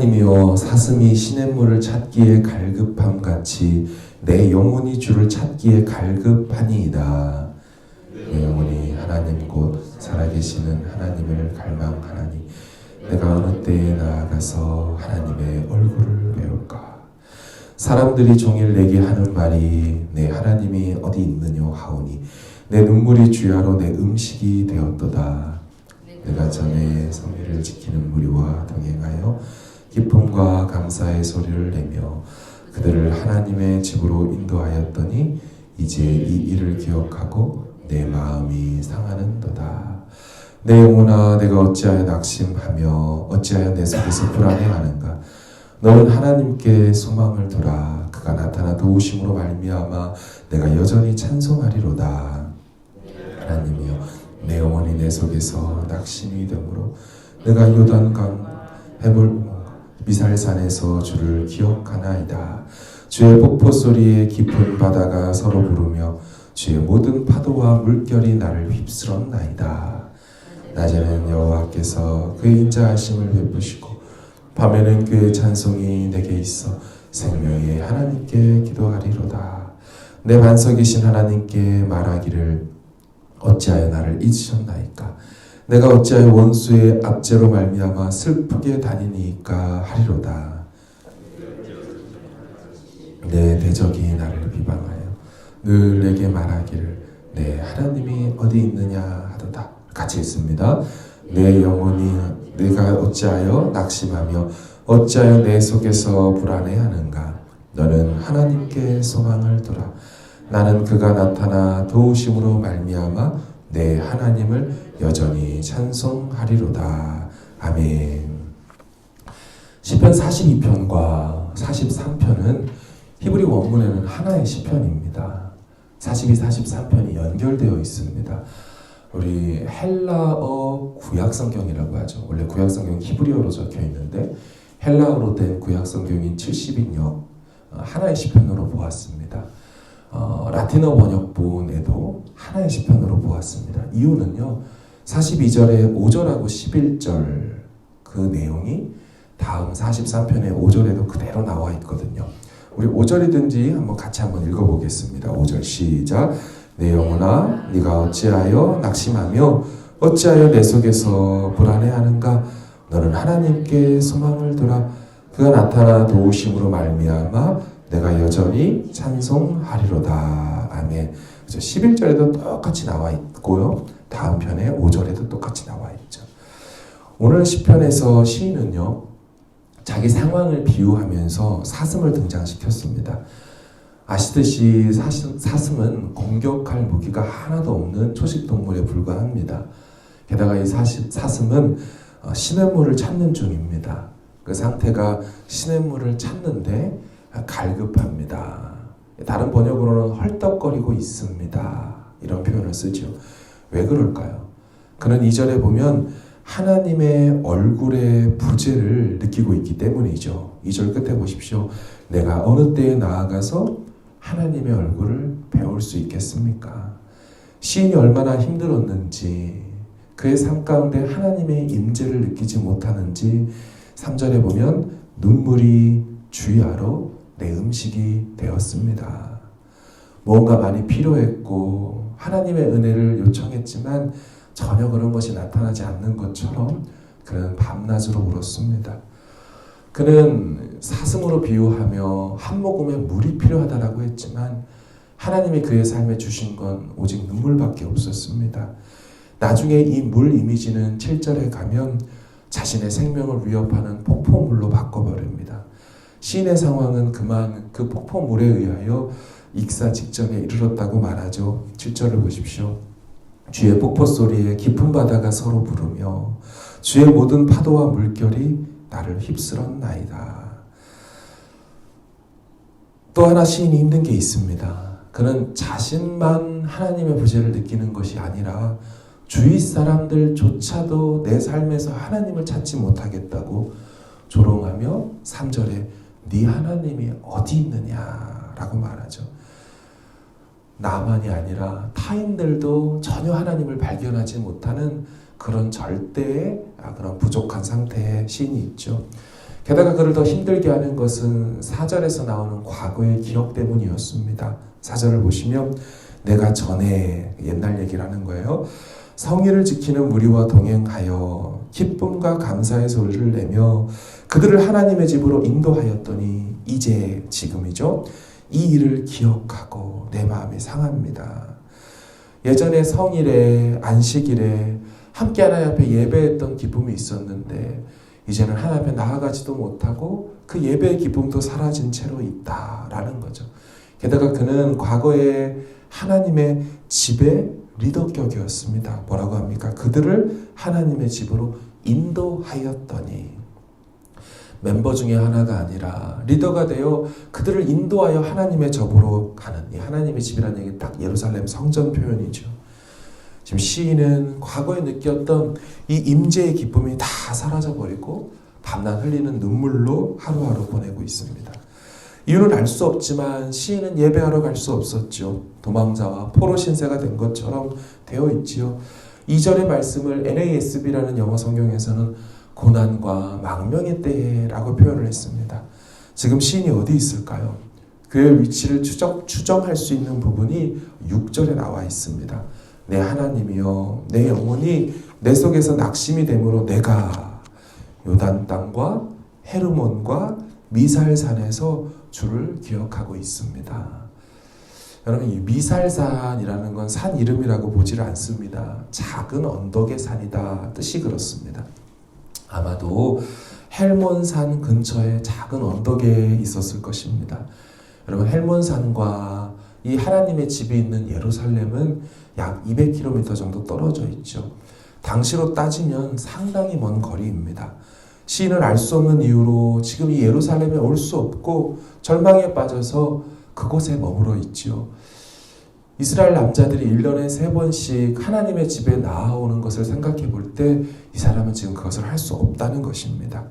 하나님이여 사슴이 시냇물을 찾기에 갈급함 같이 내 영혼이 주를 찾기에 갈급하니이다. 내 영혼이 하나님 곧 살아계시는 하나님을 갈망하나니 내가 어느 때에 나아가서 하나님의 얼굴을 배울까? 사람들이 종일 내게 하는 말이 내 하나님이 어디 있느냐 하오니 내 눈물이 주야로 내 음식이 되었도다. 내가 전에 성회를 지키는 무리와 동행하여 기쁨과 감사의 소리를 내며 그들을 하나님의 집으로 인도하였더니 이제 이 일을 기억하고 내 마음이 상하는도다. 내 영혼아 내가 어찌하여 낙심하며 어찌하여 내 속에서 불안해하는가? 너는 하나님께 소망을 두라. 그가 나타나 도우심으로 말미암아 내가 여전히 찬송하리로다. 하나님이여 내 영혼이 내 속에서 낙심이 되므로 내가 요단강 해물 미살산에서 주를 기억하나이다 주의 폭포 소리에 깊은 바다가 서로 부르며 주의 모든 파도와 물결이 나를 휩쓸었나이다 낮에는 여호와께서 그의 인자하심을 베푸시고 밤에는 그의 찬송이 내게 있어 생명의 하나님께 기도하리로다. 내 반석이신 하나님께 말하기를 어찌하여 나를 잊으셨나이까? 내가 어찌하여 원수의 압제로 말미암아 슬프게 다니니까 하리로다. 내 대적이 나를 비방하여 늘 내게 말하기를 내 하나님이 어디 있느냐 하도다. 같이 있습니다. 내 영혼이 내가 어찌하여 낙심하며 어찌하여 내 속에서 불안해하는가? 너는 하나님께 소망을 두라. 나는 그가 나타나 도우심으로 말미암아 내 하나님을 여전히 찬송하리로다. 아멘. 시편 42편과 43편은 히브리 원문에는 하나의 시편입니다. 42, 43편이 연결되어 있습니다. 우리 헬라어 구약 성경이라고 하죠. 원래 구약 성경 히브리어로 적혀 있는데 헬라어로 된 구약 성경인 70인역 하나의 시편으로 보았습니다. 어, 라틴어 번역본에도 하나의 시편으로 보았습니다. 이유는요. 42절에 5절하고 11절 그 내용이 다음 43편의 5절에도 그대로 나와 있거든요. 우리 5절이든지 한번 같이 한번 읽어보겠습니다. 5절 시작. 내 영혼아 네가 어찌하여 낙심하며 어찌하여 내 속에서 불안해하는가 너는 하나님께 소망을 두라 그가 나타나 도우심으로 말미암아 내가 여전히 찬송하리로다. 아멘. 그래서 11절에도 똑같이 나와 있고요. 다음 편에 5절에도 똑같이 나와 있죠. 오늘 시편에서 시인은요 자기 상황을 비유하면서 사슴을 등장시켰습니다. 아시듯이 사슴, 사슴은 공격할 무기가 하나도 없는 초식 동물에 불과합니다. 게다가 이 사시, 사슴은 어, 시냇물을 찾는 중입니다. 그 상태가 시냇물을 찾는데 갈급합니다. 다른 번역으로는 헐떡거리고 있습니다. 이런 표현을 쓰죠. 왜 그럴까요? 그는 이절에 보면 하나님의 얼굴의 부재를 느끼고 있기 때문이죠. 이절 끝에 보십시오. 내가 어느 때에 나아가서 하나님의 얼굴을 배울 수 있겠습니까? 시인이 얼마나 힘들었는지 그의 삶 가운데 하나님의 임재를 느끼지 못하는지 3절에 보면 눈물이 주야로 내 음식이 되었습니다. 뭔가 많이 필요했고 하나님의 은혜를 요청했지만 전혀 그런 것이 나타나지 않는 것처럼 그는 밤낮으로 울었습니다. 그는 사슴으로 비유하며 한 모금의 물이 필요하다라고 했지만 하나님이 그의 삶에 주신 건 오직 눈물밖에 없었습니다. 나중에 이 물 이미지는 7절에 가면 자신의 생명을 위협하는 폭포물로 바꿔버립니다. 시인의 상황은 그만 그 폭포물에 의하여 익사 직전에 이르렀다고 말하죠. 7절을 보십시오. 주의 폭포 소리에 깊은 바다가 서로 부르며 주의 모든 파도와 물결이 나를 휩쓸었나이다. 또 하나 시인이 힘든 게 있습니다. 그는 자신만 하나님의 부재를 느끼는 것이 아니라 주위 사람들조차도 내 삶에서 하나님을 찾지 못하겠다고 조롱하며 3절에 네 하나님이 어디 있느냐라고 말하죠. 나만이 아니라 타인들도 전혀 하나님을 발견하지 못하는 그런 절대의 아, 그런 부족한 상태의 시인이 있죠. 게다가 그를 더 힘들게 하는 것은 사절에서 나오는 과거의 기억 때문이었습니다. 사절을 보시면 내가 전에 옛날 얘기를 하는 거예요. 성의를 지키는 무리와 동행하여 기쁨과 감사의 소리를 내며 그들을 하나님의 집으로 인도하였더니 이제 지금이죠. 이 일을 기억하고 내 마음이 상합니다. 예전에 성일에 안식일에 함께 하나님 앞에 예배했던 기쁨이 있었는데 이제는 하나님 앞에 나아가지도 못하고 그 예배의 기쁨도 사라진 채로 있다라는 거죠. 게다가 그는 과거에 하나님의 집의 리더격이었습니다. 뭐라고 합니까? 그들을 하나님의 집으로 인도하였더니 멤버 중에 하나가 아니라 리더가 되어 그들을 인도하여 하나님의 접으로 가는 이 하나님의 집이라는 얘기 딱 예루살렘 성전 표현이죠. 지금 시인은 과거에 느꼈던 이 임재의 기쁨이 다 사라져 버리고 밤낮 흘리는 눈물로 하루하루 보내고 있습니다. 이유는 알 수 없지만 시인은 예배하러 갈 수 없었죠. 도망자와 포로 신세가 된 것처럼 되어 있지요. 이전의 말씀을 NASB라는 영어 성경에서는 고난과 망명의 때라고 표현을 했습니다. 지금 시인이 어디 있을까요? 그의 위치를 추정, 추정할 수 있는 부분이 6절에 나와 있습니다. 내 하나님이여 내 영혼이 내 속에서 낙심이 되므로 내가 요단 땅과 헤르몬과 미살산에서 주를 기억하고 있습니다. 여러분 이 미살산이라는 건 산 이름이라고 보지를 않습니다. 작은 언덕의 산이다 뜻이 그렇습니다. 아마도 헬몬산 근처에 작은 언덕에 있었을 것입니다. 여러분 헬몬산과 이 하나님의 집이 있는 예루살렘은 약 200km 정도 떨어져 있죠. 당시로 따지면 상당히 먼 거리입니다. 시인을 알수 없는 이유로 지금 이 예루살렘에 올 수 없고 절망에 빠져서 그곳에 머물러 있지요. 이스라엘 남자들이 1년에 세 번씩 하나님의 집에 나아오는 것을 생각해 볼 때 이 사람은 지금 그것을 할 수 없다는 것입니다.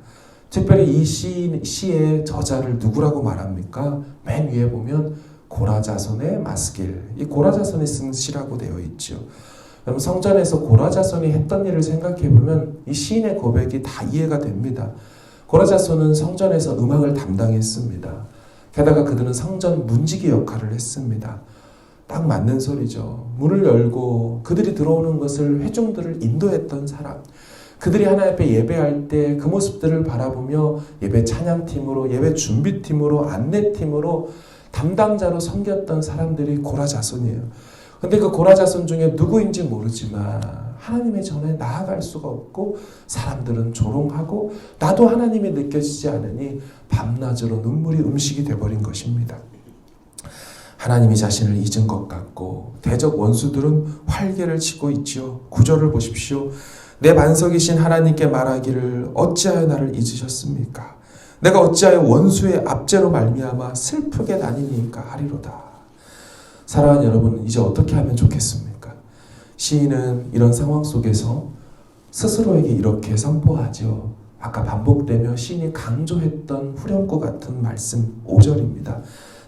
특별히 이 시, 시의 저자를 누구라고 말합니까? 맨 위에 보면 고라자손의 마스길. 이 고라자손이 쓴 시라고 되어 있죠. 여러분 성전에서 고라자손이 했던 일을 생각해 보면 이 시인의 고백이 다 이해가 됩니다. 고라자손은 성전에서 음악을 담당했습니다. 게다가 그들은 성전 문지기 역할을 했습니다. 딱 맞는 소리죠. 문을 열고 그들이 들어오는 것을 회중들을 인도했던 사람. 그들이 하나님 앞에 예배할 때 그 모습들을 바라보며 예배 찬양팀으로 예배 준비팀으로 안내팀으로 담당자로 섬겼던 사람들이 고라 자손이에요. 근데 그 고라 자손 중에 누구인지 모르지만 하나님의 전에 나아갈 수가 없고 사람들은 조롱하고 나도 하나님이 느껴지지 않으니 밤낮으로 눈물이 음식이 돼버린 것입니다. 하나님이 자신을 잊은 것 같고 대적 원수들은 활개를 치고 있지요. 구절을 보십시오. 내 반석이신 하나님께 말하기를 어찌하여 나를 잊으셨습니까? 내가 어찌하여 원수의 압제로 말미암아 슬프게 다니니까 하리로다. 사랑하는 여러분, 이제 어떻게 하면 좋겠습니까? 시인은 이런 상황 속에서 스스로에게 이렇게 선포하죠. 아까 반복되며 시인이 강조했던 후렴구 같은 말씀 5절입니다.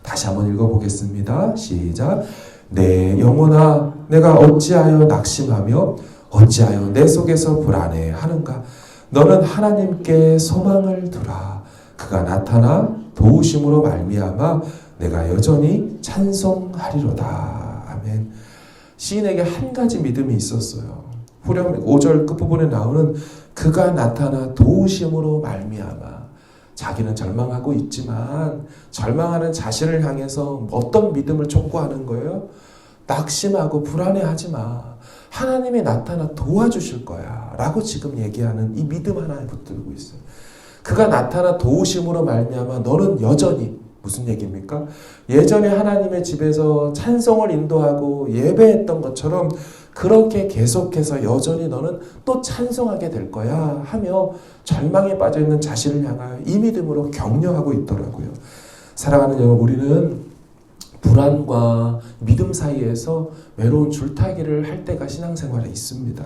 다시 한번 읽어보겠습니다. 시작. 내 영혼아, 내가 어찌하여 낙심하며 어찌하여 내 속에서 불안해하는가? 너는 하나님께 소망을 두라. 그가 나타나 도우심으로 말미암아 내가 여전히 찬송하리로다. 아멘. 시인에게 한 가지 믿음이 있었어요. 후렴 5절 끝부분에 나오는 그가 나타나 도우심으로 말미암아 자기는 절망하고 있지만 절망하는 자신을 향해서 어떤 믿음을 촉구하는 거예요? 낙심하고 불안해하지 마. 하나님이 나타나 도와주실 거야. 라고 지금 얘기하는 이 믿음 하나에 붙들고 있어요. 그가 나타나 도우심으로 말미암아 너는 여전히 무슨 얘기입니까? 예전에 하나님의 집에서 찬송을 인도하고 예배했던 것처럼 그렇게 계속해서 여전히 너는 또 찬송하게 될 거야 하며 절망에 빠져 있는 자신을 향하여 이 믿음으로 격려하고 있더라고요. 사랑하는 여러분, 우리는 불안과 믿음 사이에서 외로운 줄타기를 할 때가 신앙생활에 있습니다.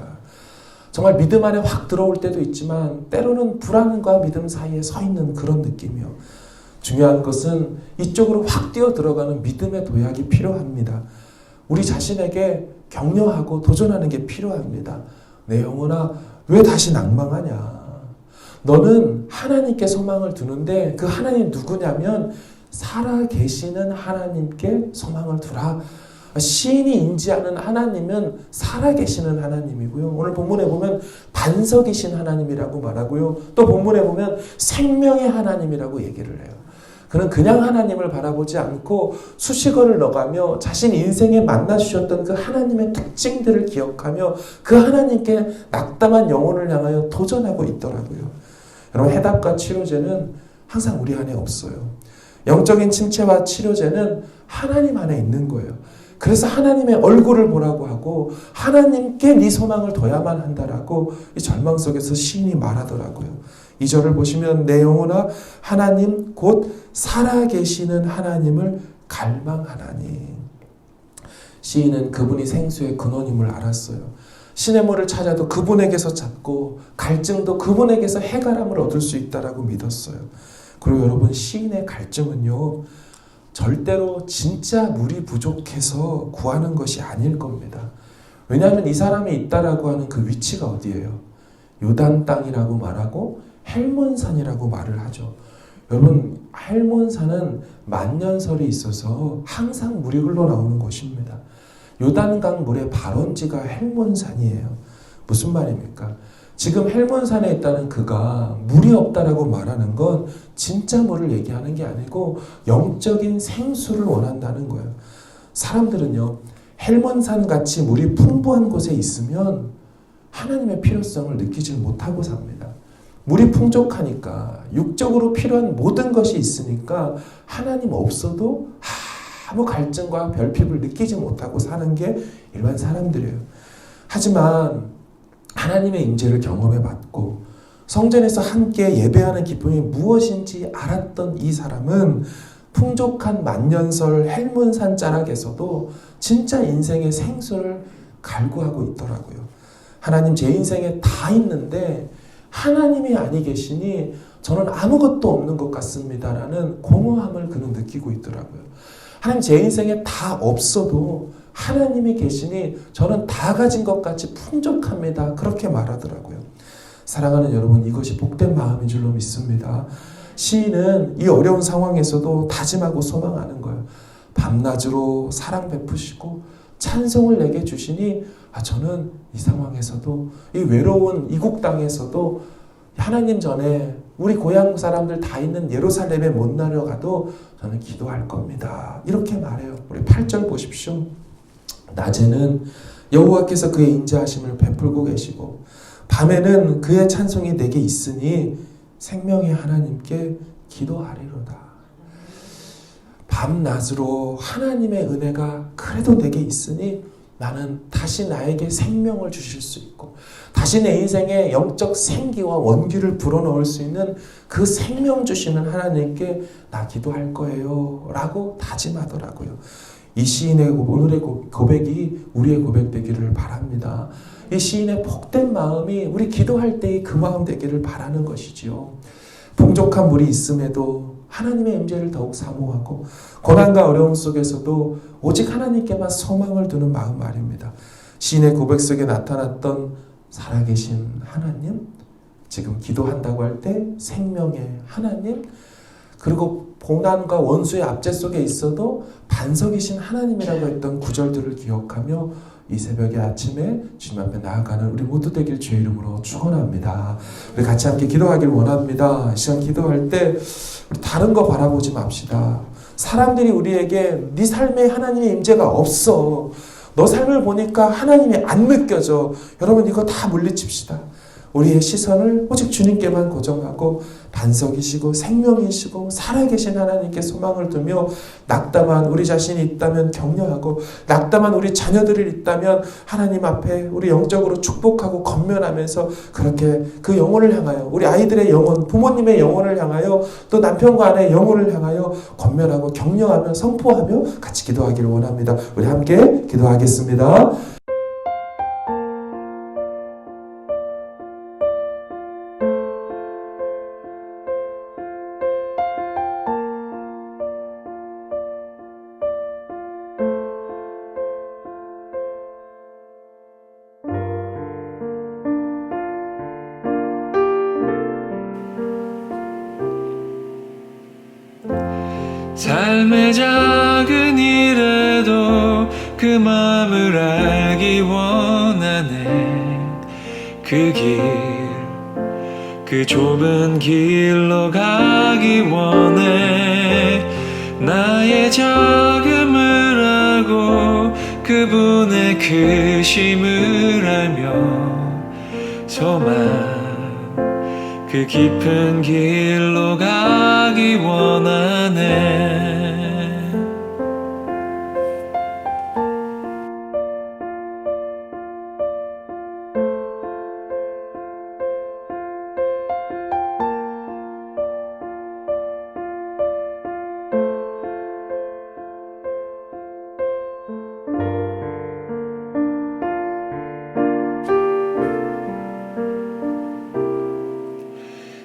정말 믿음 안에 확 들어올 때도 있지만 때로는 불안과 믿음 사이에 서 있는 그런 느낌이요. 중요한 것은 이쪽으로 확 뛰어 들어가는 믿음의 도약이 필요합니다. 우리 자신에게 격려하고 도전하는 게 필요합니다. 내 영혼아, 왜 다시 낭망하냐? 너는 하나님께 소망을 두는데 그 하나님 누구냐면 살아 계시는 하나님께 소망을 두라. 시인이 인지하는 하나님은 살아 계시는 하나님이고요. 오늘 본문에 보면 반석이신 하나님이라고 말하고요. 또 본문에 보면 생명의 하나님이라고 얘기를 해요. 그는 그냥 하나님을 바라보지 않고 수식어를 넣어가며 자신 인생에 만나 주셨던 그 하나님의 특징들을 기억하며 그 하나님께 낙담한 영혼을 향하여 도전하고 있더라고요. 여러분 해답과 치료제는 항상 우리 안에 없어요. 영적인 침체와 치료제는 하나님 안에 있는 거예요. 그래서 하나님의 얼굴을 보라고 하고 하나님께 네 소망을 둬야만 한다라고 이 절망 속에서 시인이 말하더라고요. 이 절을 보시면 내 영혼아 하나님 곧 살아계시는 하나님을 갈망하나니 시인은 그분이 생수의 근원임을 알았어요. 시냇물을 찾아도 그분에게서 찾고 갈증도 그분에게서 해가람을 얻을 수 있다라고 믿었어요. 그리고 여러분 시인의 갈증은요 절대로 진짜 물이 부족해서 구하는 것이 아닐 겁니다. 왜냐하면 이 사람이 있다라고 하는 그 위치가 어디예요? 요단 땅이라고 말하고 헬몬산이라고 말을 하죠. 여러분 헬몬산은 만년설이 있어서 항상 물이 흘러나오는 곳입니다. 요단강 물의 발원지가 헬몬산이에요. 무슨 말입니까? 지금 헬몬산에 있다는 그가 물이 없다라고 말하는 건 진짜 물을 얘기하는 게 아니고 영적인 생수를 원한다는 거예요. 사람들은요, 헬몬산 같이 물이 풍부한 곳에 있으면 하나님의 필요성을 느끼지 못하고 삽니다. 물이 풍족하니까 육적으로 필요한 모든 것이 있으니까 하나님 없어도 아무 갈증과 별핍을 느끼지 못하고 사는 게 일반 사람들이에요. 하지만 하나님의 임재를 경험해 봤고 성전에서 함께 예배하는 기쁨이 무엇인지 알았던 이 사람은 풍족한 만년설 헬문산 자락에서도 진짜 인생의 생수를 갈구하고 있더라고요. 하나님 제 인생에 다 있는데 하나님이 아니 계시니 저는 아무것도 없는 것 같습니다라는 공허함을 그는 느끼고 있더라고요. 하나님 제 인생에 다 없어도 하나님이 계시니 저는 다 가진 것 같이 풍족합니다. 그렇게 말하더라고요. 사랑하는 여러분, 이것이 복된 마음인 줄로 믿습니다. 시인은 이 어려운 상황에서도 다짐하고 소망하는 거예요. 밤낮으로 사랑 베푸시고 찬송을 내게 주시니 아, 저는 이 상황에서도 이 외로운 이국 땅에서도 하나님 전에 우리 고향 사람들 다 있는 예루살렘에 못 나려가도 저는 기도할 겁니다. 이렇게 말해요. 우리 8절 보십시오. 낮에는 여호와께서 그의 인자하심을 베풀고 계시고 밤에는 그의 찬송이 내게 있으니 생명의 하나님께 기도하리로다. 밤낮으로 하나님의 은혜가 그래도 내게 있으니 나는 다시 나에게 생명을 주실 수 있고 다시 내 인생에 영적 생기와 원기를 불어넣을 수 있는 그 생명 주시는 하나님께 나 기도할 거예요 라고 다짐하더라고요. 이 시인의 오늘의 고백이 우리의 고백 되기를 바랍니다. 이 시인의 복된 마음이 우리 기도할 때의 그 마음 되기를 바라는 것이지요. 풍족한 물이 있음에도 하나님의 임재를 더욱 사모하고 고난과 어려움 속에서도 오직 하나님께만 소망을 두는 마음 말입니다. 시인의 고백 속에 나타났던 살아계신 하나님, 지금 기도한다고 할 때 생명의 하나님, 그리고 고난과 원수의 압제 속에 있어도 반석이신 하나님이라고 했던 구절들을 기억하며 이 새벽의 아침에 주님 앞에 나아가는 우리 모두 되길 주의 이름으로 축원합니다. 우리 같이 함께 기도하길 원합니다. 이 시간 기도할 때 다른 거 바라보지 맙시다. 사람들이 우리에게 네 삶에 하나님의 임재가 없어. 너 삶을 보니까 하나님이 안 느껴져. 여러분 이거 다 물리칩시다. 우리의 시선을 오직 주님께만 고정하고 반석이시고 생명이시고 살아계신 하나님께 소망을 두며 낙담한 우리 자신이 있다면 격려하고 낙담한 우리 자녀들이 있다면 하나님 앞에 우리 영적으로 축복하고 건면하면서 그렇게 그 영혼을 향하여 우리 아이들의 영혼, 부모님의 영혼을 향하여 또 남편과 아내의 영혼을 향하여 건면하고 격려하며 선포하며 같이 기도하기를 원합니다. 우리 함께 기도하겠습니다. 삶의 작은 일에도 그 마음을 알기 원하네. 그 길, 그 좁은 길로 가기 원해. 나의 작음을 알고 그분의 크심을 알며 소망 그 깊은 길로 가기 원하네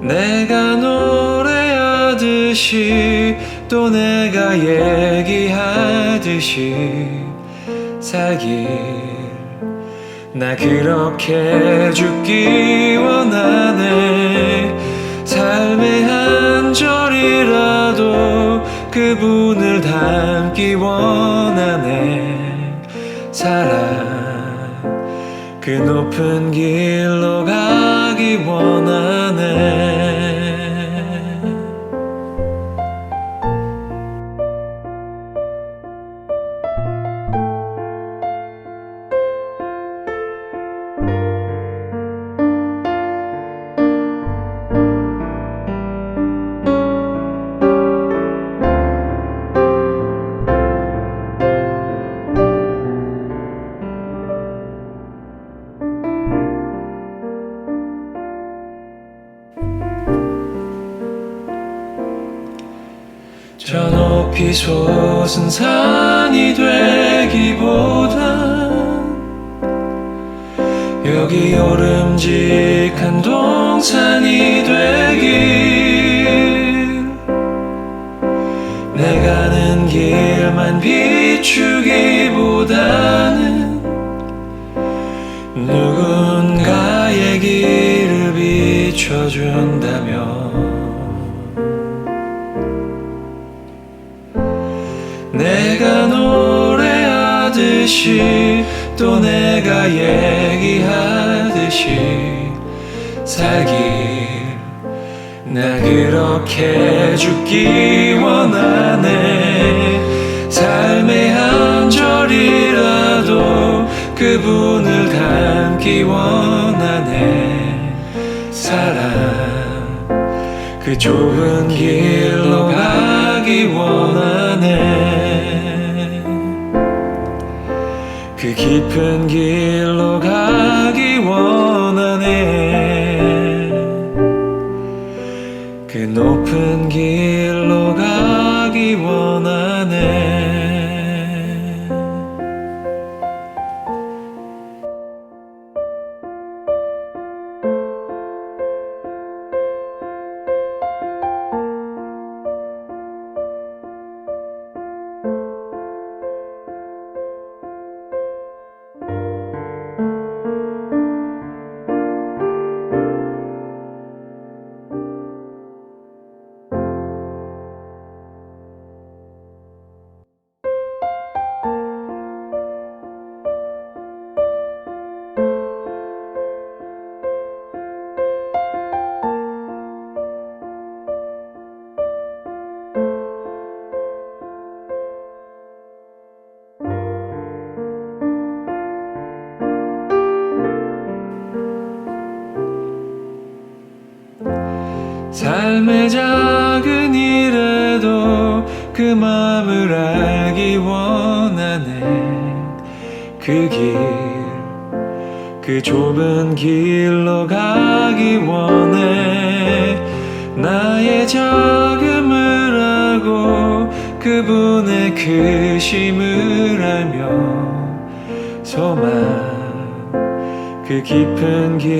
내가 노래하듯이 또 내가 얘기하듯이 살길 나 그렇게 죽기 원하네. 삶의 한 절이라도 그분을 닮기 원하네. 사랑 그 높은 길로 가 기 원하네 솟은 산이 되기보다 여기 오름직한 동산이 되길 노래하듯이 또 내가 얘기하듯이 살길 나 그렇게 죽기 원하네. 삶의 한 절이라도 그분을 닮기 원하네. 사랑 그 좁은 길로 가기 원하네 깊은 길로 가기 원하네. 그 높은 길로 가기 원하네 좁은 길로 가기 원해. 나의 자금을 알고 그분의 크심을 알며 소망 그 깊은 길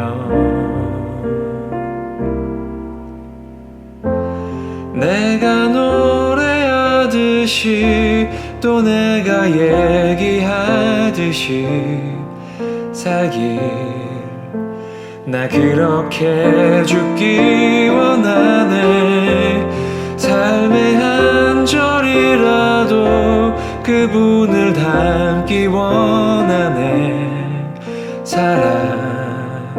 또 내가 얘기하듯이 살길 나 그렇게 죽기 원하네. 삶의 한 절이라도 그분을 닮기 원하네. 사랑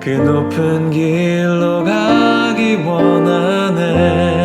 그 높은 길로 가기 원하네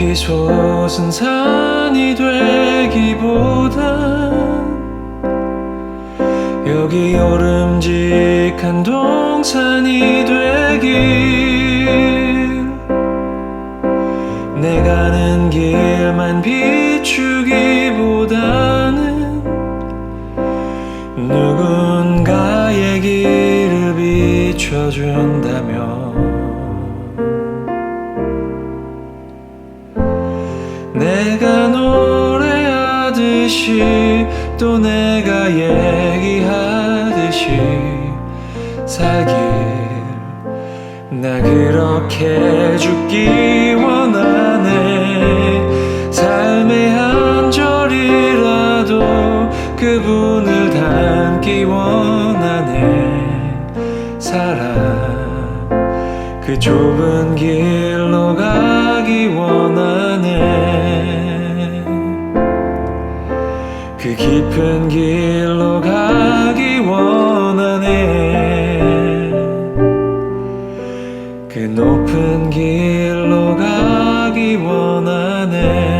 저 높이 솟은 산이 되기보다 여기 오름직한 동산이 되길 내 가는 길만 비추기 그렇게 죽기 원하네. 삶의 한 절이라도 그분을 닮기 원하네. 사랑 그 좁은 길로 가기 원하네. 그 깊은 길로 가기 원하네 그 높은 길로 가기 원하네